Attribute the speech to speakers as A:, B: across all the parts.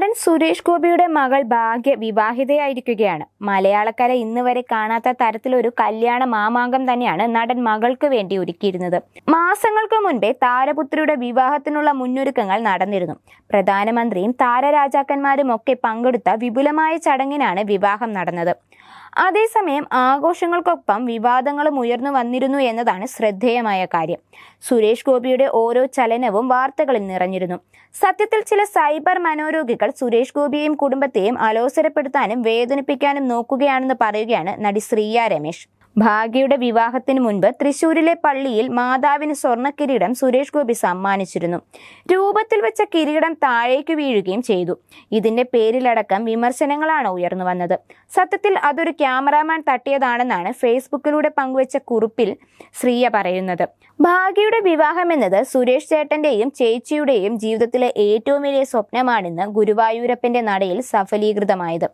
A: നടൻ സുരേഷ് ഗോപിയുടെ മകൾ ഭാഗ്യ വിവാഹിതയായിരിക്കുകയാണ്. മലയാളക്കര ഇന്ന് വരെ കാണാത്ത തരത്തിലൊരു കല്യാണ മാമാങ്കം തന്നെയാണ് നടൻ മകൾക്ക് വേണ്ടി ഒരുക്കിയിരുന്നത്. മാസങ്ങൾക്ക് മുൻപേ താരപുത്രിയുടെ വിവാഹത്തിനുള്ള മുന്നൊരുക്കങ്ങൾ നടന്നിരുന്നു. പ്രധാനമന്ത്രിയും താരരാജാക്കന്മാരും ഒക്കെ പങ്കെടുത്ത വിപുലമായ ചടങ്ങിനാണ് വിവാഹം നടന്നത്. അതേസമയം ആഘോഷങ്ങൾക്കൊപ്പം വിവാദങ്ങളും ഉയർന്നു വന്നിരുന്നു എന്നതാണ് ശ്രദ്ധേയമായ കാര്യം. സുരേഷ് ഗോപിയുടെ ഓരോ ചലനവും വാർത്തകളിൽ നിറഞ്ഞിരുന്നു. സത്യത്തിൽ ചില സൈബർ മനോരോഗികൾ സുരേഷ് ഗോപിയെയും കുടുംബത്തെയും അലോസരപ്പെടുത്താനും വേദനിപ്പിക്കാനും നോക്കുകയാണെന്ന് പറയുകയാണ് നടി ശ്രീയ രമേശ്. ഭാഗ്യയുടെ വിവാഹത്തിന് മുൻപ് തൃശൂരിലെ പള്ളിയിൽ മാതാവിന് സ്വർണ കിരീടം സുരേഷ് ഗോപി സമ്മാനിച്ചിരുന്നു. രൂപത്തിൽ വെച്ച കിരീടം താഴേക്ക് വീഴുകയും ചെയ്തു. ഇതിന്റെ പേരിലടക്കം വിമർശനങ്ങളാണ് ഉയർന്നു വന്നത്. സത്യത്തിൽ അതൊരു ക്യാമറാമാൻ തട്ടിയതാണെന്നാണ് ഫേസ്ബുക്കിലൂടെ പങ്കുവച്ച കുറിപ്പിൽ ശ്രീയ പറയുന്നത്. ഭാഗ്യയുടെ വിവാഹം എന്നത് സുരേഷ് ചേട്ടന്റെയും ചേച്ചിയുടെയും ജീവിതത്തിലെ ഏറ്റവും വലിയ സ്വപ്നമാണെന്ന് ഗുരുവായൂരപ്പന്റെ നടയിൽ സഫലീകൃതമായത്.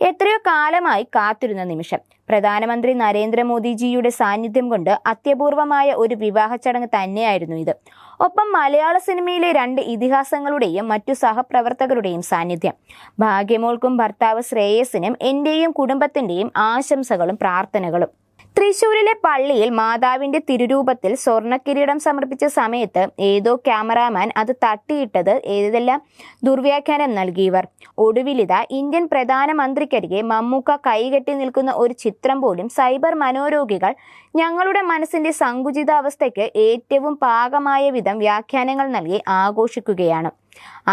A: എത്രയോ കാലമായി കാത്തിരുന്ന നിമിഷം. പ്രധാനമന്ത്രി നരേന്ദ്രമോദിജിയുടെ സാന്നിധ്യം കൊണ്ട് അത്യപൂർവമായ ഒരു വിവാഹ ചടങ്ങ് തന്നെയായിരുന്നു ഇത്. ഒപ്പം മലയാള സിനിമയിലെ രണ്ട് ഇതിഹാസങ്ങളുടെയും മറ്റു സഹപ്രവർത്തകരുടെയും സാന്നിധ്യം. ഭാഗ്യമോൾക്കും ഭർത്താവ് ശ്രേയസിനും എന്റെയും കുടുംബത്തിന്റെയും ആശംസകളും പ്രാർത്ഥനകളും. തൃശൂരിലെ പള്ളിയിൽ മാതാവിന്റെ തിരുരൂപത്തിൽ സ്വർണക്കിരീടം സമർപ്പിച്ച സമയത്ത് ഏതോ ക്യാമറാമാൻ അത് തട്ടിയിട്ടത് ഏതെല്ലാം ദുർവ്യാഖ്യാനം നൽകിയവർ ഒടുവിലിത ഇന്ത്യൻ പ്രധാനമന്ത്രിക്കരികെ മമ്മൂക്ക കൈകെട്ടി നിൽക്കുന്ന ഒരു ചിത്രം പോലും സൈബർ മനോരോഗികൾ ഞങ്ങളുടെ മനസ്സിന്റെ സങ്കുചിതാവസ്ഥയ്ക്ക് ഏറ്റവും പാകമായ വിധം വ്യാഖ്യാനങ്ങൾ നൽകി ആഘോഷിക്കുകയാണ്.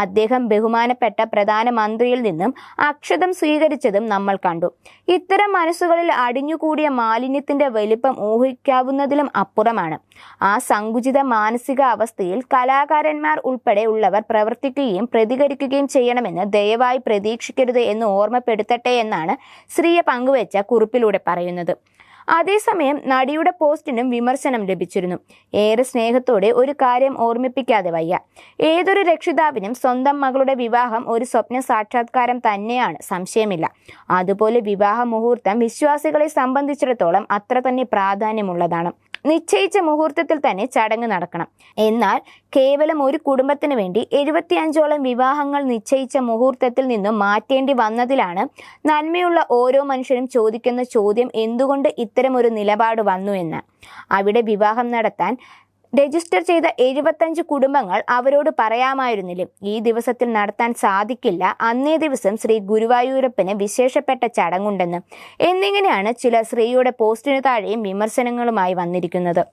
A: അദ്ദേഹം ബഹുമാനപ്പെട്ട പ്രധാനമന്ത്രിയിൽ നിന്നും അക്ഷതം സ്വീകരിച്ചതും നമ്മൾ കണ്ടു. ഇത്തരം മനസ്സുകളിൽ അടിഞ്ഞുകൂടിയ മാലിന്യത്തിന്റെ വലിപ്പം ഊഹിക്കാവുന്നതിലും അപ്പുറമാണ്. ആ സങ്കുചിത മാനസിക അവസ്ഥയിൽ കലാകാരന്മാർ ഉൾപ്പെടെ ഉള്ളവർ പ്രവർത്തിക്കുകയും പ്രതികരിക്കുകയും ചെയ്യണമെന്ന് ദയവായി പ്രതീക്ഷിക്കരുത് എന്ന് ഓർമ്മപ്പെടുത്തട്ടെ എന്നാണ് ശ്രീയ പങ്കുവച്ച കുറിപ്പിലൂടെ പറയുന്നത്. അതേസമയം നടിയുടെ പോസ്റ്റിനും വിമർശനം ലഭിച്ചിരുന്നു. ഏറെ സ്നേഹത്തോടെ ഒരു കാര്യം ഓർമ്മിപ്പിക്കാതെ വയ്യ. ഏതൊരു രക്ഷിതാവിനും സ്വന്തം മകളുടെ വിവാഹം ഒരു സ്വപ്ന സാക്ഷാത്കാരം തന്നെയാണ് സംശയമില്ല. അതുപോലെ വിവാഹ മുഹൂർത്തം വിശ്വാസികളെ സംബന്ധിച്ചിടത്തോളം അത്ര തന്നെ പ്രാധാന്യമുള്ളതാണ്. നിശ്ചയിച്ച മുഹൂർത്തത്തിൽ തന്നെ ചടങ്ങ് നടക്കണം. എന്നാൽ കേവലം ഒരു കുടുംബത്തിന് വേണ്ടി എഴുപത്തിയഞ്ചോളം വിവാഹങ്ങൾ നിശ്ചയിച്ച മുഹൂർത്തത്തിൽ നിന്നും മാറ്റേണ്ടി വന്നതിലാണ് നന്മയുള്ള ഓരോ മനുഷ്യരും ചോദിക്കുന്ന ചോദ്യം എന്തുകൊണ്ട് ഇത്തരമൊരു നിലപാട് വന്നു എന്ന്. അവിടെ വിവാഹം നടത്താൻ രജിസ്റ്റർ ചെയ്ത എഴുപത്തഞ്ച് കുടുംബങ്ങൾ അവരോട് പറയാമായിരുന്നില്ല? ഈ ദിവസത്തിൽ നടത്താൻ സാധിക്കില്ല. അന്നേ ദിവസം ശ്രീ ഗുരുവായൂരപ്പന് വിശേഷപ്പെട്ട ചടങ്ങുണ്ടെന്ന്. എന്നിങ്ങനെയാണ് ചില സ്ത്രീയുടെ പോസ്റ്റിനു താഴെയും വിമർശനങ്ങളുമായി വന്നിരിക്കുന്നത്.